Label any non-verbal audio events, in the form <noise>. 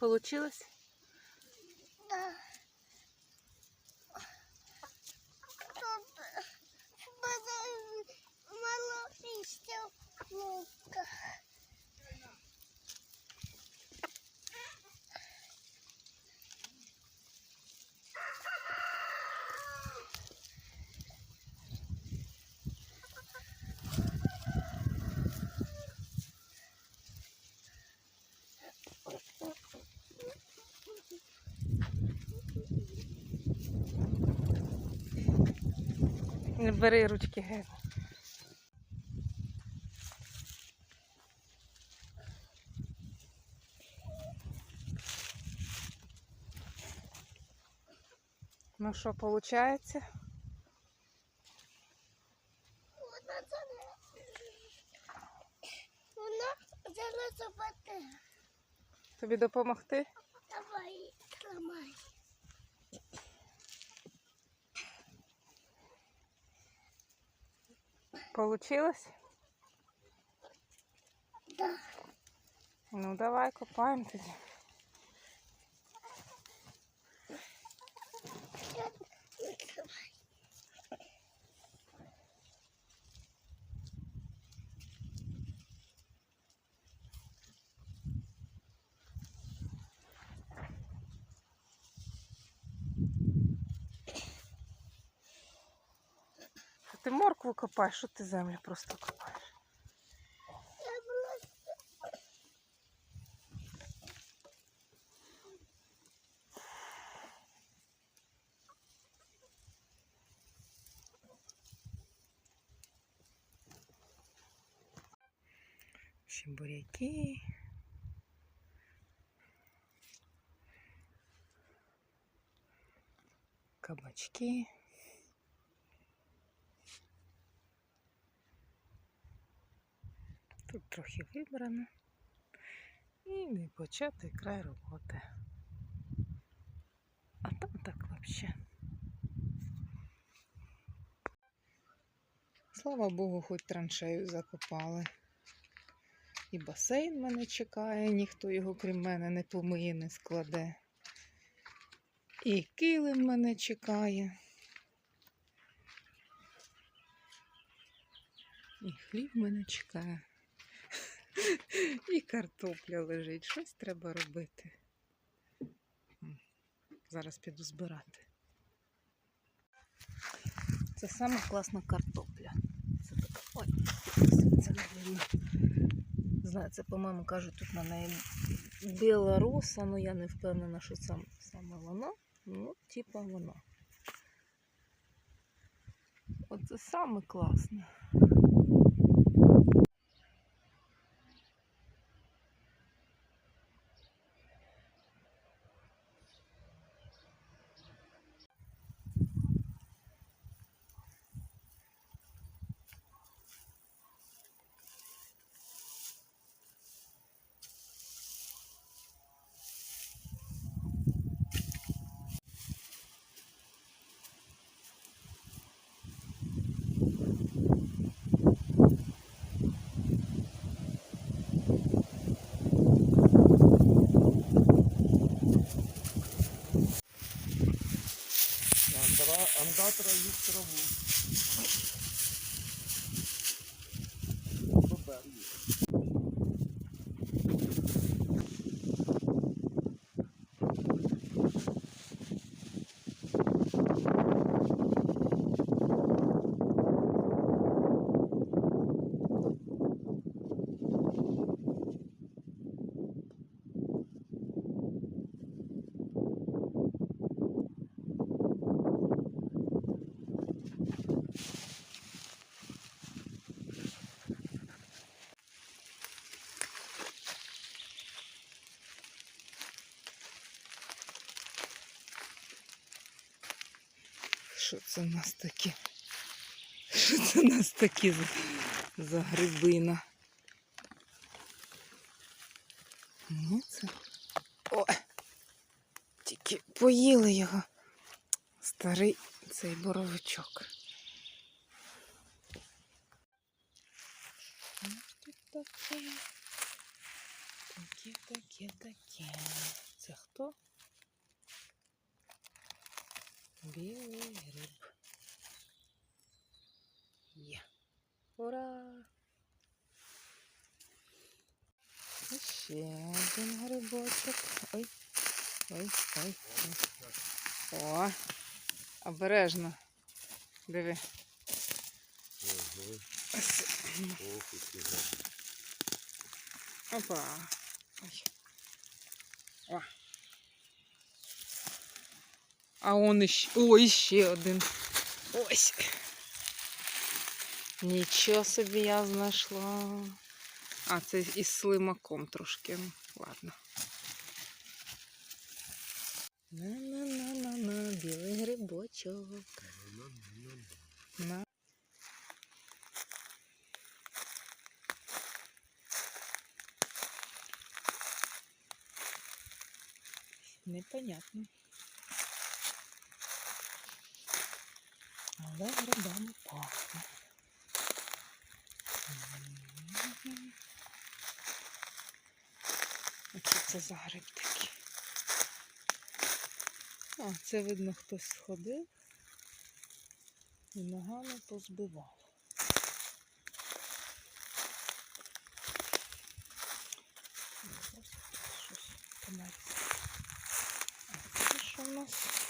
Получилось? Да. Тут в мене мало місця в лунках. Не бери ручки геть. Ну що, виходить? Вона зараз. Вона зараз упаде. Тобі допомогти? Давай, тримай. Получилось? Да. Ну давай копаємо тоді. Ти моркву копаєш, що ти землю просто копаєш? Ще буряки. Кабачки. Тут трохи вибрано. І не початий край роботи. А там так взагалі. Слава Богу, хоч траншею закопали. І басейн мене чекає, ніхто його крім мене не помиє, не складе. І килим мене чекає. І хліб мене чекає. <laughs> І картопля лежить. Щось треба робити. Зараз піду збирати. Це саме класна картопля. Це така. Ой, це не. Знаю, це, по-моєму, кажуть, тут на неї білоруса, ну я не впевнена, що це саме воно. Ну, типа воно. Оце саме класне. Андра, андатра траву. Що це в нас таке? Що це в нас таке за, за грибина? Ну це. О! Тільки поїли його. Старий цей боровичок. Таке, таке, таке. це хто? Білий гриб. Є. Ура! І ще один грибочок. Ой, ой, ой, ой. О, обережно. Диви. Ось. Опа. Ой. О. А он іще. О, іще один. Ось. Нічого собі я знайшла. А, це із слимаком трошки. Ладно. На-на-на-на-на, білий грибочок. На. Непонятно. Але грибами пахне. Що це за гриб такий? А, це видно хтось сходив і ногами позбивав. Ось щось померзло. А це що в нас?